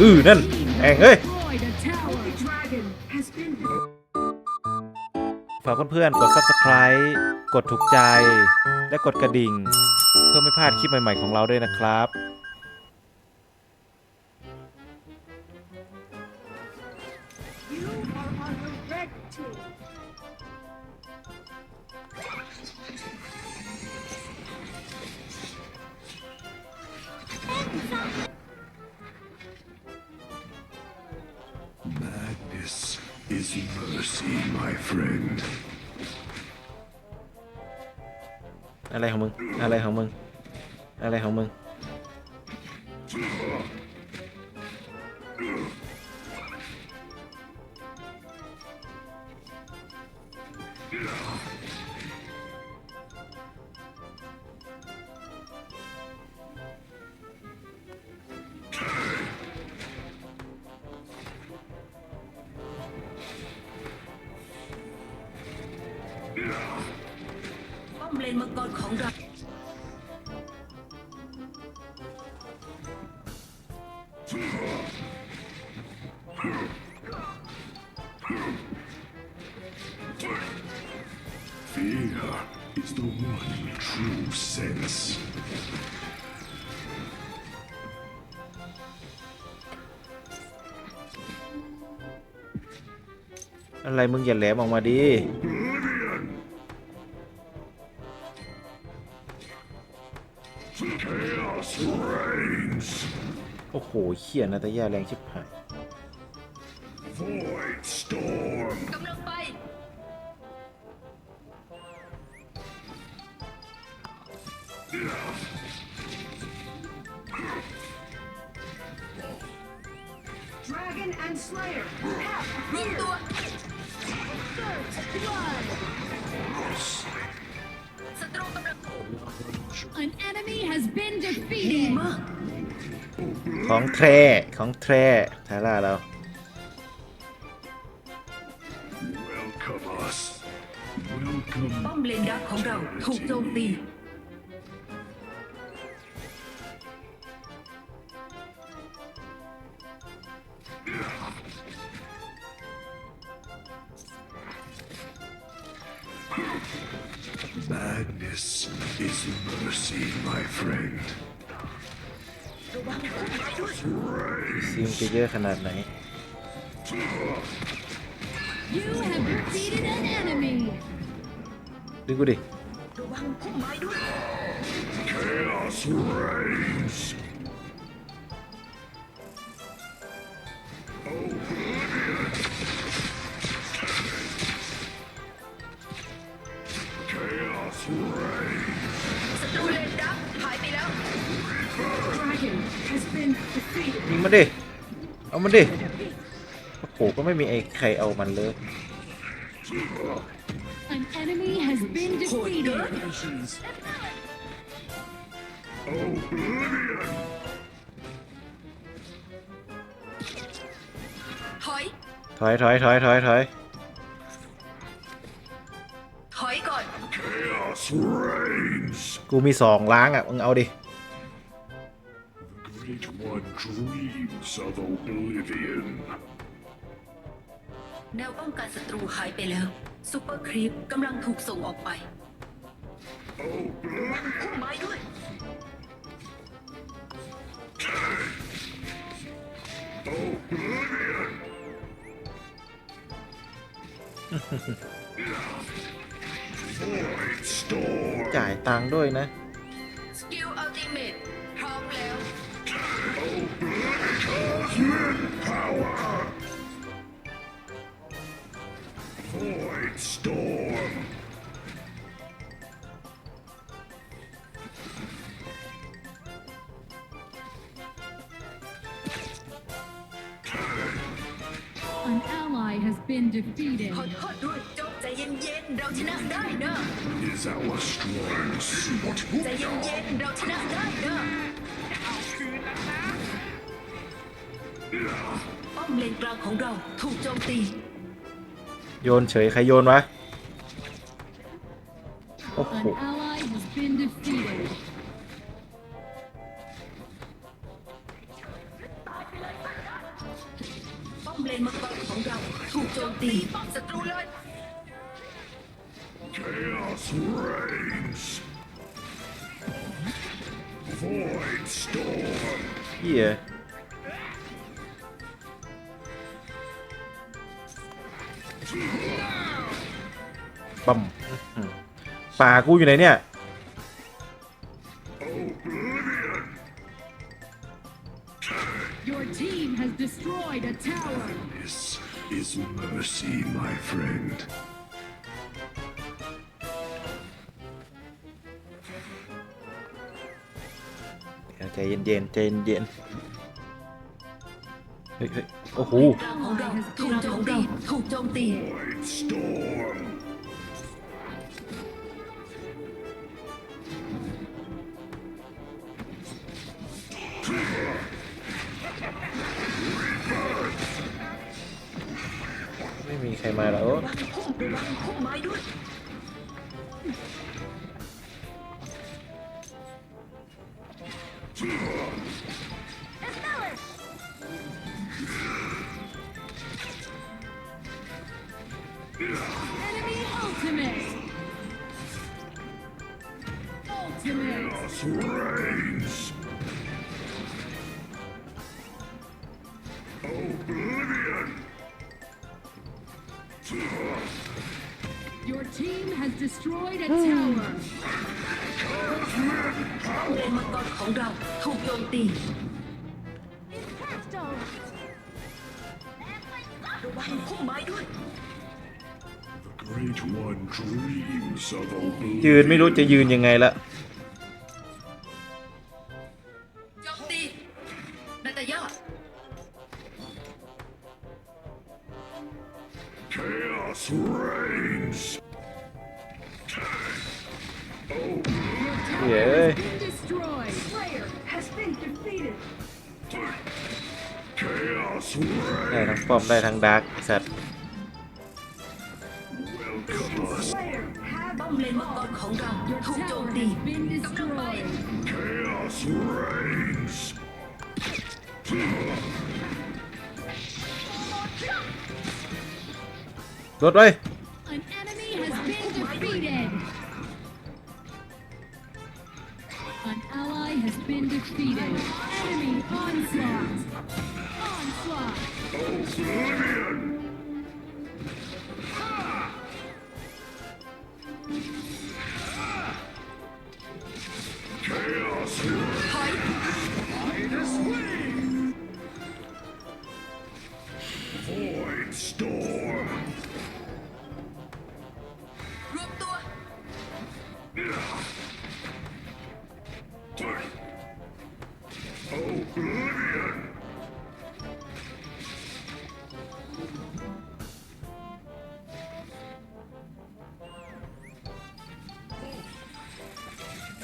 อือนั่นแองเอ้ย Destroyed a tower. Dragon has been ฝากเพื่อนๆกด subscribe กดถูกใจ และกดกระดิ่ง เพื่อไม่พลาดคลิปใหม่ๆของเราด้วยนะครับ is mercy, my friend. อะไรของมึง อะไรของมึง อะไรของมึง กรของเรา Fear is the one true sense. อะไรมึงอย่าแหลมออกมาดิ ขี่ยนาตาย่าแรงชิบหาย Void storm. กำลังไป Dragon and Slayer. รวมตัว First blood. ศัตรูกำลัง An enemy has been ดี defeated. มาก ของแท้ของแท้ทาร่าเรา Welcome us. Welcome. ป้อมเลนดักของเราถูกโจมตี Madness is mercy, my friend. ซีมจะเยอะขนาดไหน You have defeated an enemy. ดึงกูดิ ระวังพุ่มไม้ด้วย Chaos reigns. มันดิ โอ้โห ก็ไม่มีไอ้ใครเอามันเลย An enemy has been defeated. Oblivion. ถอย ถอยถอยถอยถอยถอยถอยก่อน Chaos reigns. กูมีสองล้างอะ มึงเอาดิ The Great One dreams of oblivion. ป้องกันศัตรูหายไปแล้วซูเปอร์ครีปกำลังถูกส่งออกไป Oblivion. พุ่มไม้ด้วย Oblivion. Void storm. จ่ายตังค์ด้วยนะ has been defeated. ขอโทษด้วยจบใจเย็นๆ เราชนะได้เนอะ Is our strong suit. ใจเย็นๆ เราชนะได้เนอะป้อมเลนกลางของเราถูกโจมตี โยนเฉย ใครโยนวะ โอ้โห An ally has been defeated. ของเราถูกโจมตีป้อมศัตรูเลย Chaos reigns. Void storm. เฮียปั๊มอืม ป่ากูอยู่ไหนเนี่ย Oblivion. Your team has destroyed a tower. This is mercy, my friend. เดี๋ยวใจเย็นๆใจเย็นๆเฮ้ยเฮ้ยโอ้โหกลางของเราถูกโจมตีถูกโจมตี Void storm. Chaos reigns. Oblivion. Destroyed a tower. เลนมังกรของเราถูกโจมตี Impacto. ระวังพุ่มไม้ด้วย The Great One dreams of ยืนไม่รู้จะยืนยังไงละ ป้อมได้ทั้งดาร์กสัตว์ Welcome us. ป้อมเลนมังกรของเรา Your ถูกโจม tower ตี has been destroyed. Chaos reigns. รถไว้ An enemy has been defeated. An ally has been defeated. Enemy onslaught. Onslaught. Oblivion. Chaos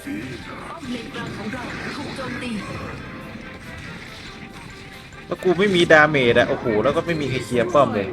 ป้อมเลนกลางของเราถูกโจมตีแล้วกูไม่มีดาเมจอะโอ้โหแล้วก็ไม่มีใครเคลียร์ป้อมเลย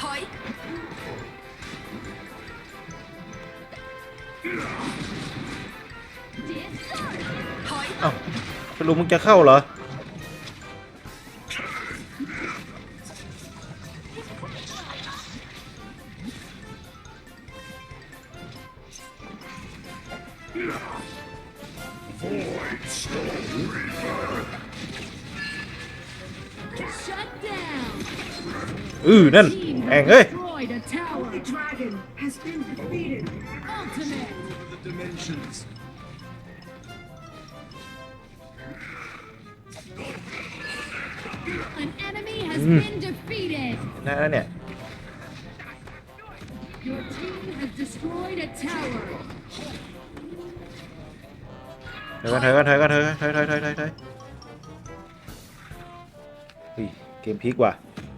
ถอยถอยเอ้าสรุปมึงจะเข้าเหรอ Void storm reaper. อือนั่น Team แม่ง has เอ้ย destroyed a tower. The dragon has been defeated. Ultimate. The dimensions. An enemy has Mm. been defeated. นั่นเนี่ย Your team has destroyed a tower. ถอยก่อนถอยก่อนถอยก่อนถอยถอยถอยถอยถอยถอยเฮ้ยเกมพลิกว่ะ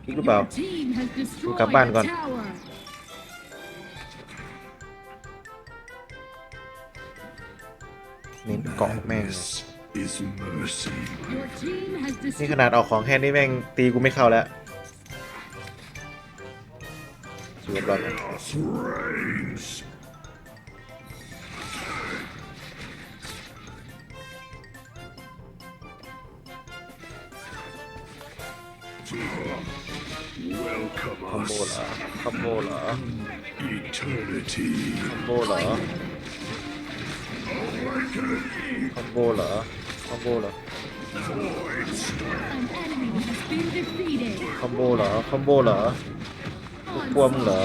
พลิกหรือเปล่า Your team has destroyed กลับบ้านก่อน a tower. เน้นเกาะแม่ง This is mercy. Your team has นี่ destroyed ขนาดออกของแค่นี้แม่งตีกูไม่เข้าแล้วสวยบอล Reigns. Eternity. คอมโบเหรอ คอมโบเหรอ คอมโบเหรอ an enemy has been defeated. คอมโบเหรอ คอมโบเหรอกูกลัวมึงเหรอ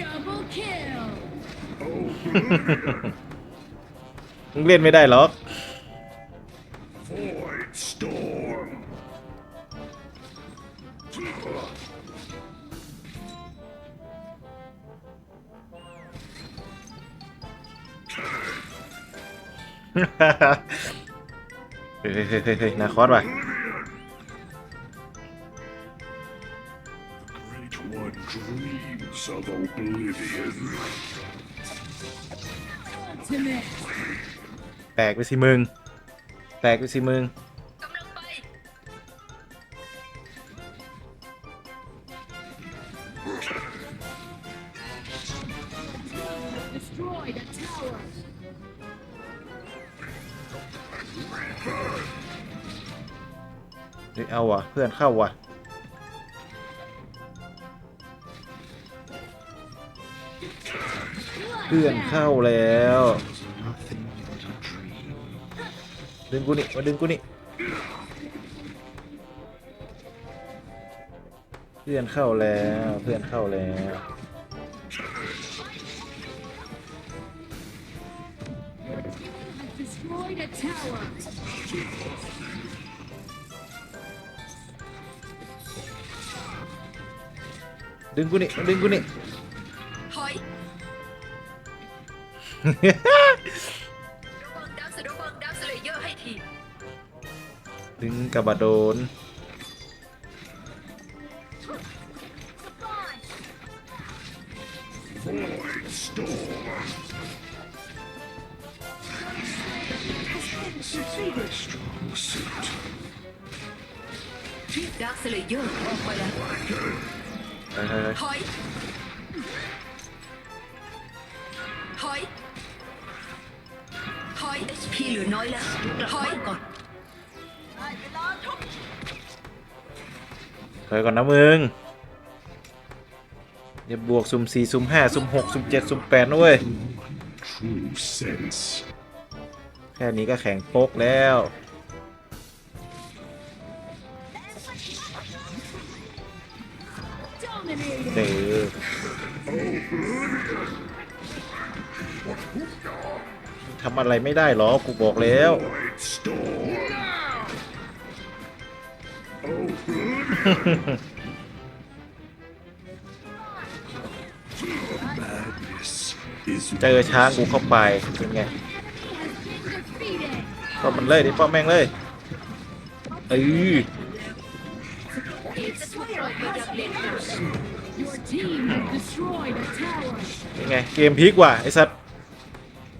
Double kill. มึงเล่นไม่ได้หรอก Void เฮ้ยเฮ้ยเฮ้ยนาคอสว่ะแตกไปสิมึง แตกไปสิมึง พื่อนเข้าว่ะ เพื่อนเข้าแล้วดึงกูนี่มาดึงกูนี่เพื่อนเข้าแล้วเพื่อนเข้าแล้ว ดึงกูนี่ มาดึงกูนี่ ถอย ระวังดักสระวังดักสเลเยอร์ให้ที ดึงกับบาโดน Void storm. Strong suit. ดักสเลเยอร์ออกไปแล้ว เฮ้ยเฮ้ยเฮ้ยถอย ถอย ถอย HP เหลือน้อยแล้วถอยก่อน ถอยก่อนนะมึงอย่าบวกสุ่มสี่สุ่มห้าสุ่มหกสุ่มเจ็ดสุ่มแปดนะเว้ย True sense. แค่นี้ก็แข็งโป๊กแล้ว Dominated. เออทำอะไรไม่ได้หรอ กูบอกแล้ว เจอช้างกูเข้าไป เป็นไง Has been defeated. ป้อมมันเลยดิป้อมแม่งเลยเออจะถูกปล่อ ยมาจากเลนกลาง Your team has destroyed a tower. เป็นไง เกมพลิกว่ะไอ้สัตว์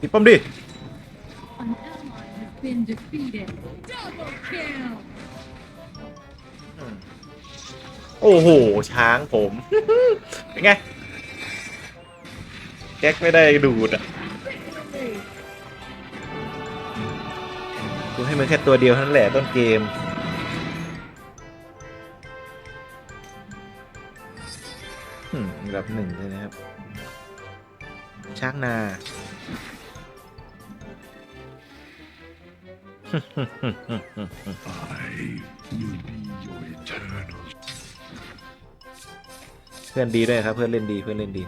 ติดป้อมดิ An ally has been defeated. Double kill. โอ้โห ช้างผม เป็นไง แจ็คไม่ได้ดูดอะกูให้มึงแค่ตัวเดียวเท่านั้นแหละต้นเกม อืมอันดับหนึ่งเลยนะครับ ช้างนา I will be your eternal พื่อนดีด้วยครับ เพื่อนเล่นดี เพื่อนเล่นดี